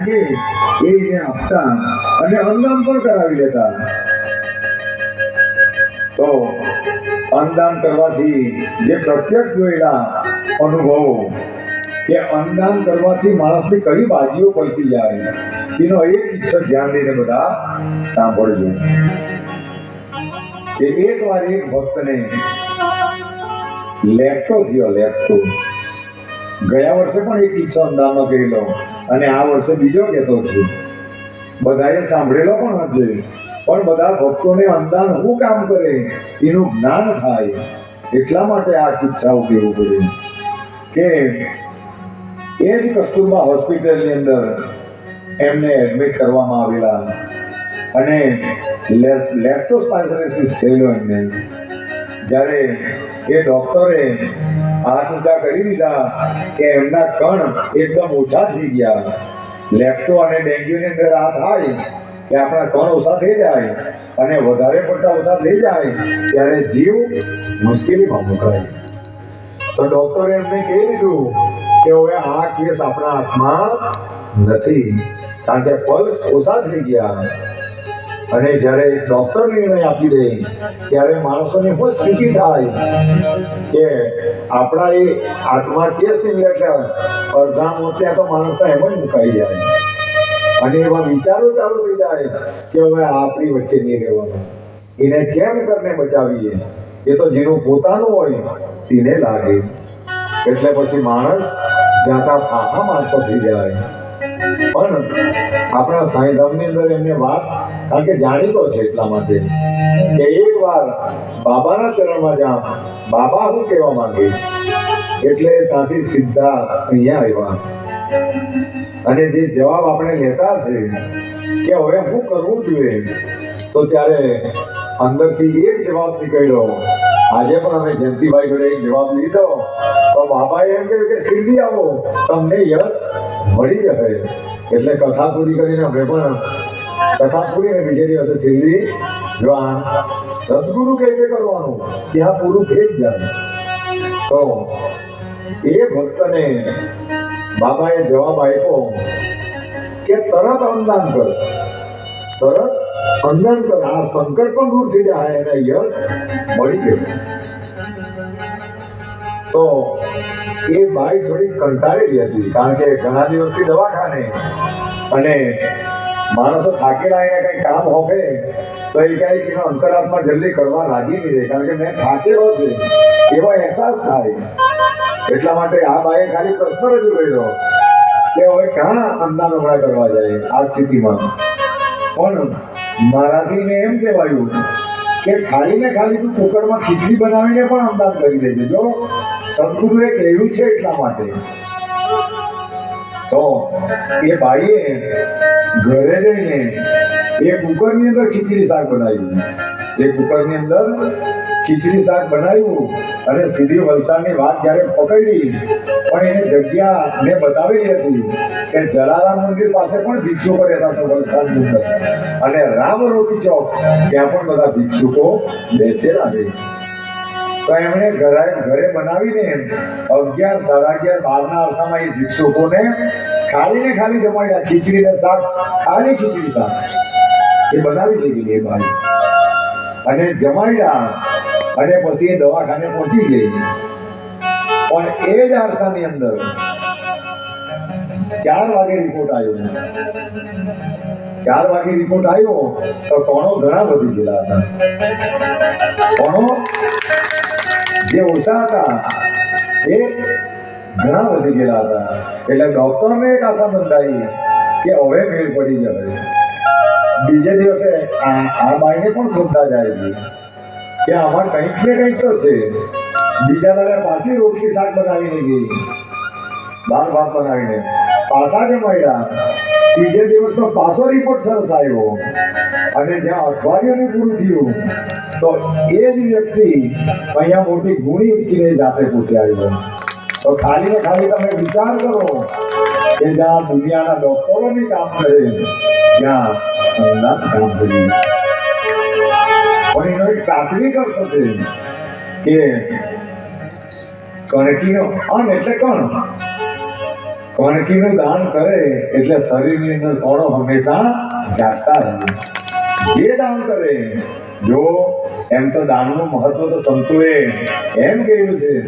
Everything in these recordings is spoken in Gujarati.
એને આપતા અને અન્નદાન પણ કરાવી લેતા. તો અન્નદાન કરવાથી જે પ્રત્યક્ષ જોયેલા અનુભવો કે અન્નદાન કરવાથી માણસની કઈ બાજીઓ પલટી જાય, એનો એક ઈચ્છો ધ્યાન દઈને બધા સાંભળજો. કે એક વાર એક ભક્તને લેપટો થયો લેપટો ગયા વર્ષે પણ એક ઈચ્છો કરી કરેલો અને આ વર્ષે બીજો કહેતો છું. બધાએ સાંભળેલો પણ હશે પણ બધા ભક્તોને અંદાન શું કામ કરે? એનું જ્ઞાન થાય. એટલા માટે આ કિસ્સાઓ કેવું પડે કે એ જ કસ્તુરબા હોસ્પિટલની અંદર એમને એડમિટ કરવામાં આવેલા. અને લેપ્ટોસ્પાઇસરેસિસ થયેલો એમને. જ્યારે એ ડોક્ટરે ઊંચા કરી દીધા કે એમના કણ એકદમ ઓછા થઈ ગયા. લેપ્ટો અને ડેન્ગ્યુની અંદર આ થાય કે આપણા કણ ઓછા થઈ જાય અને વધારે પડતા ઓછા થઈ જાય ત્યારે જીવ મુશ્કેલીમાં મુકાય તો ડોક્ટરે એમને કહી દીધું કે હવે આ કેસ આપણા હાથમાં નથી. કારણ કે પલ્સ ઓછા થઈ ગયા. અને જ્યારે ડોક્ટર નિર્ણય આપી દે, ત્યારે માણસોની શું સ્થિતિ થાય કે આપણા એ હાથમાં કેસ એટલે અડધા મોત્યા તો માણસના એમ જ મુકાઈ જાય. અને એવા વિચારો ચાલુ થઈ જાય કે હવે આપણી વચ્ચે નહીં રહેવાનું. એને કેમ કરીને બચાવીએ? એ તો જેનું પોતાનું હોય, તેને લાગે. એટલે પછી માણસ જાતા ફાફા મારતો થઈ જાય. પણ આપણા સાંઈધામની અંદર એમને વાત કારણ કે જાણીતો છે એટલા માટે કે એક વાર બાબાના ચરણમાં જા બાબા શું કહેવા માંગે, એટલે ત્યાંથી સીધા અહીંયા આવ્યા. અને જે જવાબ આપણે લેતા છે કે હવે શું કરવું જોઈએ, તો ત્યારે અંદરથી એક જવાબ નીકળ્યો. આજે પણ અમે જયંતિભાઈ જોડે એક જવાબ લીધો. તો બાબાએ એમ કહ્યું કે સીધી આવો, તમને યશ મળી જશે એટલે કથા પૂરી કરીને અમે પણ કથા પૂરી ને બીજે દિવસે સીધી જો સદગુરુ કે કરવાનું ત્યાં પૂરું થઈ જાય તો એ ભક્તને બાબાએ જવાબ આપ્યો કે તરત અનુદાન કર તરત અંદાન કર આ સંકટ પણ દૂર થઈ જાય અને યશ મળી ગયો તો એ બાઈ થોડી કંટાળેલી હતી, કારણ કે ઘણા દિવસથી દવાખાને અને માણસો થાકેલા એને કઈ કામ હોપે તો એ કઈ એનો અંતરાત્મા જલ્દી કરવા રાજી નહીં રહે. કારણ કે મેં થાકેલો છે, એવો અહેસાસ થાય. એટલા માટે આ બાએ ખાલી પ્રશ્ન રજૂ કર્યો કે હવે ક્યાં અંદાજ હમણાં કરવા જાય આ સ્થિતિમાં. પણ મારાથી ને એમ કહેવાયું કે ખાલી ને ખાલી તું કુકરમાં ખીચડી બનાવીને પણ અંદાજ કરી દેજે. સદગુરુએ કહ્યું છે એટલા માટે. તો એ ભાઈએ ઘરે જઈને એ કુકરની અંદર ખીચડી શાક બનાવ્યું. એ કુકરની અંદર ખીચડી શાક બનાવ્યું અને સીધી વલસાડની વાત જ્યારે પકડી, પણ એને જગ્યા મેં બતાવેલી હતી કે જલારામ મંદિર પાસે પણ ભિક્ષુકો રહેતા છે વલસાડની અંદર. અને રામ રોટી ચોક, ત્યાં પણ બધા ભિક્ષુકો બેસેલા છે. તો એમણે ઘરે ઘરે બનાવીને અગિયાર, સાડા અગિયાર, બારના અરસામાં એ ભિક્ષુકોને ખાલી ને ખાલી જમાડ્યા. ખીચડી ને શાક, ખાલી ખીચડી શાક. એ બનાવી દીધી એ ભાઈ. અને જમાડ્યા. અને પછી એ દવાખાને પહોંચી ગઈ. પણ એ જ આરસાની અંદર ચાર વાગે રિપોર્ટ આવ્યો. ચાર વાગે રિપોર્ટ આવ્યો, તો કોણો ઘણા વધી ગયેલા હતા. કોણો જે ઓછા હતા એ ઘણા વધી ગયેલા હતા. એટલે ડોક્ટરને એક આશા બંધાઈ કે હવે મેળ પડી જશે. બીજે દિવસે આ બાઈને પણ શોધતા જાય કે આમાં કંઈક ને કંઈક તો છે. બીજા દાડે પાછી રોટલી શાક બનાવીને ગઈ. દાળ ભાત બનાવીને. પાછા જમાડ્યા ત્રીજે દિવસનો પાછો રિપોર્ટ સરસ આવ્યો. અને જ્યાં અઠવાડિયું પૂરું થયું, તો એ જ વ્યક્તિ અહીંયા મોટી ગુણી ઉઠીને જાતે પૂછી આવ્યો. તો ખાલી ને ખાલી તમે વિચાર કરો કે જ્યાં દુનિયાના ડોક્ટરોની કામ કરે, ત્યાં સંદાન કામ કર્યું પણ એનો એક તાત્વિક અર્થ છે કે કણકીનો અન એટલે કણ. કણકીનું દાન કરે એટલે શરીરની અંદર કણો હંમેશા જાગતા રહે. જે દાન કરે. જો એમ તો દાનનું મહત્વ તો સંતોએ એમ કહ્યું છે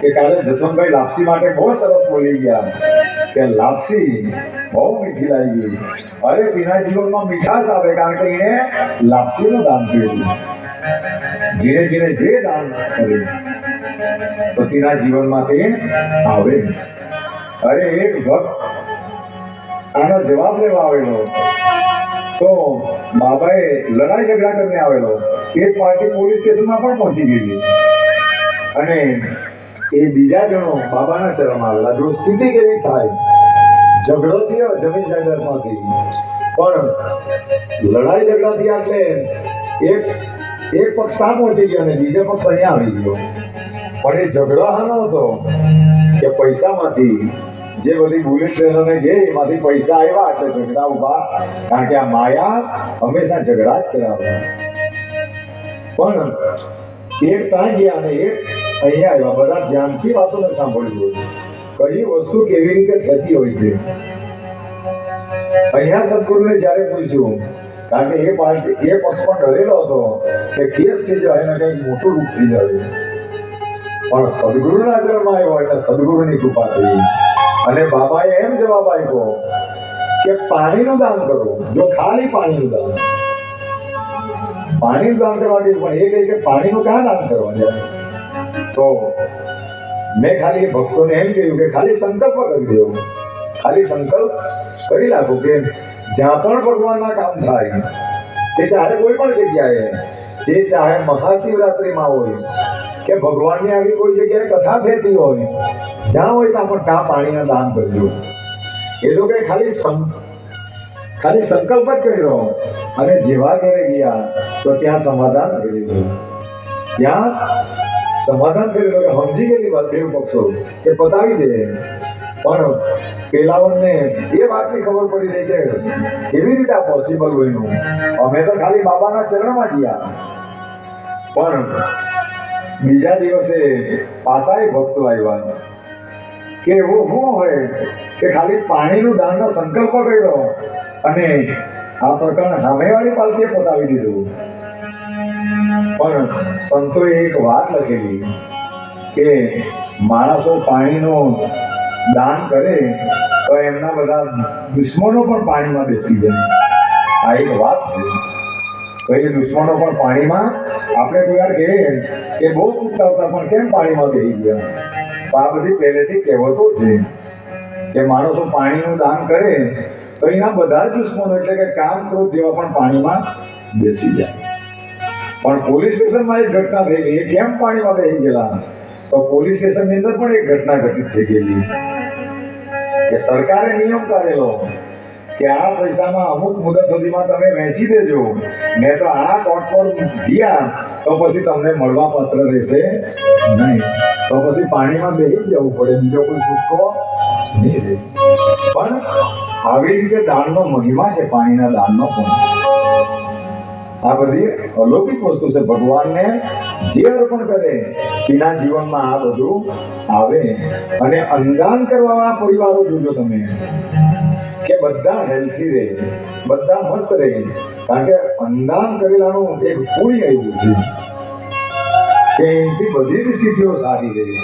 કે કાલે જસવંતભાઈ લાપસી માટે બહુ સરસ બોલી ગયા કે લાપસી બહુ મીઠી લાગી. ગઈ અરે, તેના જીવનમાં મીઠાશ આવે કારણ કે એને લાપસીનું દાન કર્યું. જેને જેને જે દાન કર્યું, તો તેના જીવનમાં તે આવે. અરે એક ભક્ત આનો જવાબ લેવા આવેલો. તો બાબાએ લડાઈ ઝઘડા કરીને આવેલો. એ પાર્ટી પોલીસ સ્ટેશનમાં પણ પહોંચી ગયેલી. અને એ બીજા જણો બાબાના ચરણમાં આવેલા. જો સ્થિતિ કેવી થાય? ઝઘડો થયો જમીન જાગરમાંથી પણ લડાઈ ઝઘડા થયા એટલે એક એક પક્ષ સામ પહોંચી ગયો અને બીજો પક્ષ અહીંયા આવી ગયો. પણ એ ઝઘડો હાનો હતો કે પૈસામાંથી જે બધી બુલેટ ટ્રેનોને ગઈ, એમાંથી પૈસા આવ્યા એટલે ઝઘડા ઊભા કારણ કે આ માયા હંમેશા ઝઘડા જ કરાવે. પણ એક ત્યાં ગયા અને એક અહીંયા આવ્યા. બધા ધ્યાનથી વાતોને સાંભળ્યું કઈ વસ્તુ કેવી રીતે થતી હોય છે? અહીંયા સદગુરુને જ્યારે પૂછ્યું, કારણ કે એ પાર્ટી, એ પક્ષ પણ ડરેલો હતો, કે કેસ થઈ જાય એને કંઈક મોટું રૂપ થઈ જાય. પણ સદગુરુના જન્મ આવ્યો એટલે સદગુરુની કૃપા થઈ. અને બાબાએ એમ જવાબ આપ્યો કે પાણીનું દાન કરો. જો ખાલી પાણીનું દાન. પાણીનું દાન કરવા દે પણ એ કહે કે પાણીનું ક્યાં દાન કરવા તો મેં ખાલી ભક્તોને એમ કહ્યું કે ખાલી સંકલ્પ કરી દો. ખાલી સંકલ્પ કરી નાખો કે જ્યાં પણ ભગવાનના કામ થાય તે ચાહે કોઈ પણ જગ્યાએ તે ચાહે મહાશિવરાત્રિમાં હોય કે ભગવાનની આવી કોઈ જગ્યાએ કથા થતી હોય, જ્યાં હોય ત્યાં પણ ત્યાં પાણીના દાન કરજો. એ લોકોએ ખાલી ખાલી સંકલ્પ જ કર્યો અને જેવા ઘરે ગયા, તો ત્યાં સમાધાન કરેલું ત્યાં સમાધાન કરેલું કે સમજી ગયેલી વાત બે પક્ષો કે પતાવી દે. પણ પેલાઓને એ વાતની ખબર પડી રહી કે કેવી રીતે પોસિબલ હોય અમે તો ખાલી બાબાના ચરણમાં ગયા. પણ બીજા દિવસે પાછા ભક્તો આવ્યા. કે એવું શું હોય કે ખાલી પાણીનું દાનનો સંકલ્પ કર્યો અને આ પ્રકરણ સામેવાળી પાલકીએ પતાવી દીધું. પણ સંતોએ એક વાત લખેલી કે માણસો પાણીનો દાન કરે તો એમના બધા દુશ્મનો પણ પાણીમાં બેસી જાય. આ એક વાત છે. તો એ દુશ્મનો પણ પાણીમાં, આપણે કોઈ વાર કહીએ કે બહુ હતા, પણ કેમ પાણીમાં બેસી ગયા? તો આ બધી પહેલેથી કહેવતો છે કે માણસો પાણીનું દાન કરે, તો એના બધા જ દુશ્મનો એટલે કે કામ ક્રોધ જેવા પણ પાણીમાં બેસી જાય. પણ પોલીસ સ્ટેશનમાં એક ઘટના થઈ ગઈ કેમ પાણીમાં બેસી ગયેલા? તો પોલીસ સ્ટેશનની અંદર પણ એક ઘટના ઘટિત થઈ ગયેલી, કે સરકારે નિયમ કાઢેલો કે આ પૈસામાં અમુક મુદત સુધીમાં તમે વહેંચી દેજો. ને તો આ કોર્ટ પર ગયા, તો પછી તમને મળવા પાત્ર રહેશે નહીં. તો પછી પાણીમાં બેસી જવું પડે, બીજો કોઈ છૂટકો નહીં રહે. પણ આવી રીતે દાનનો મહિમા છે, પાણીના દાનનો પણ. આ બધી અલૌકિક વસ્તુ છે. ભગવાનને જે અર્પણ કરે, તેના જીવનમાં આ બધું આવે. અને અંદાન કરવાવાળા પરિવારો જોજો તમે. કે બધા હેલ્થી રહે, બધા મસ્ત રહે. કારણ કે અંદાન કરેલાનું એક પુણ્ય એવું છે કે એનાથી બધી જ સ્થિતિઓ સારી રહે.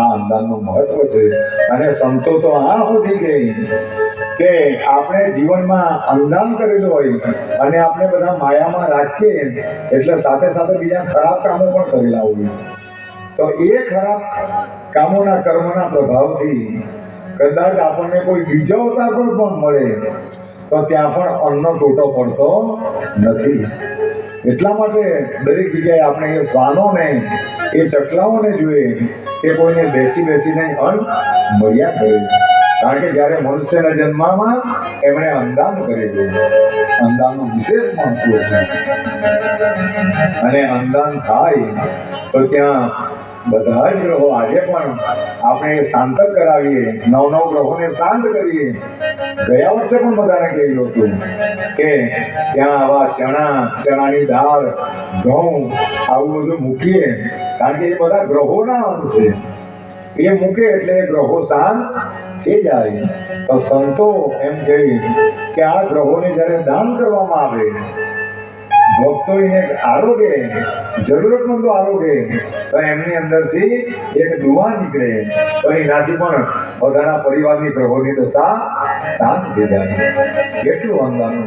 આ અંદાનનું મહત્વ છે. અને સંતો તો આ સુધી ગઈ કે આપણે જીવનમાં અંદાન કરેલું હોય અને આપણે બધા માયામાં રાખીએ એટલે સાથે સાથે બીજા ખરાબ કામો પણ કરેલા હોય. તો એ ખરાબ કામોના કર્મના પ્રભાવથી કદાચ આપણને કોઈ બીજો અવતાર પણ મળે, તો ત્યાં પણ અન્ન તૂટો પડતો નથી. એટલા માટે દરેક જગ્યાએ આપણે એ શ્વાનોને, એ ચકલાઓને જોઈએ કે કોઈને બેસી બેસીને અન્ન મળ્યા કરે. કારણ કે જ્યારે મનુષ્યના જન્મમાં એમણે અંદાન કરેલું, અંદાનનું વિશેષ મહત્વ છે. અને અંદાન થાય, તો ત્યાં બધા જ ગ્રહો આજે પણ આપણે શાંત કરાવીએ, નવ નવ ગ્રહોને શાંત કરીએ. ગયા વર્ષે પણ બધાને કહેલું હતું કે ત્યાં આવા ચણા, ચણાની દાળ, ઘઉં આવું બધું મૂકીએ. કારણ કે એ બધા ગ્રહોના અંગ છે. એ મૂકે એટલે ગ્રહો શાંત થઈ જાય. તો સંતો એમ કહે કે આ ગ્રહોને જ્યારે દાન કરવામાં આવે ભક્તો એને આરોગે જરૂરતમંદો આરોગે તો એમની અંદરથી એક દુવા નીકળે તો એનાથી પણ બધાના પરિવારની પ્રભુની દશા શાંત થઈ જાય કેટલું અંદાનું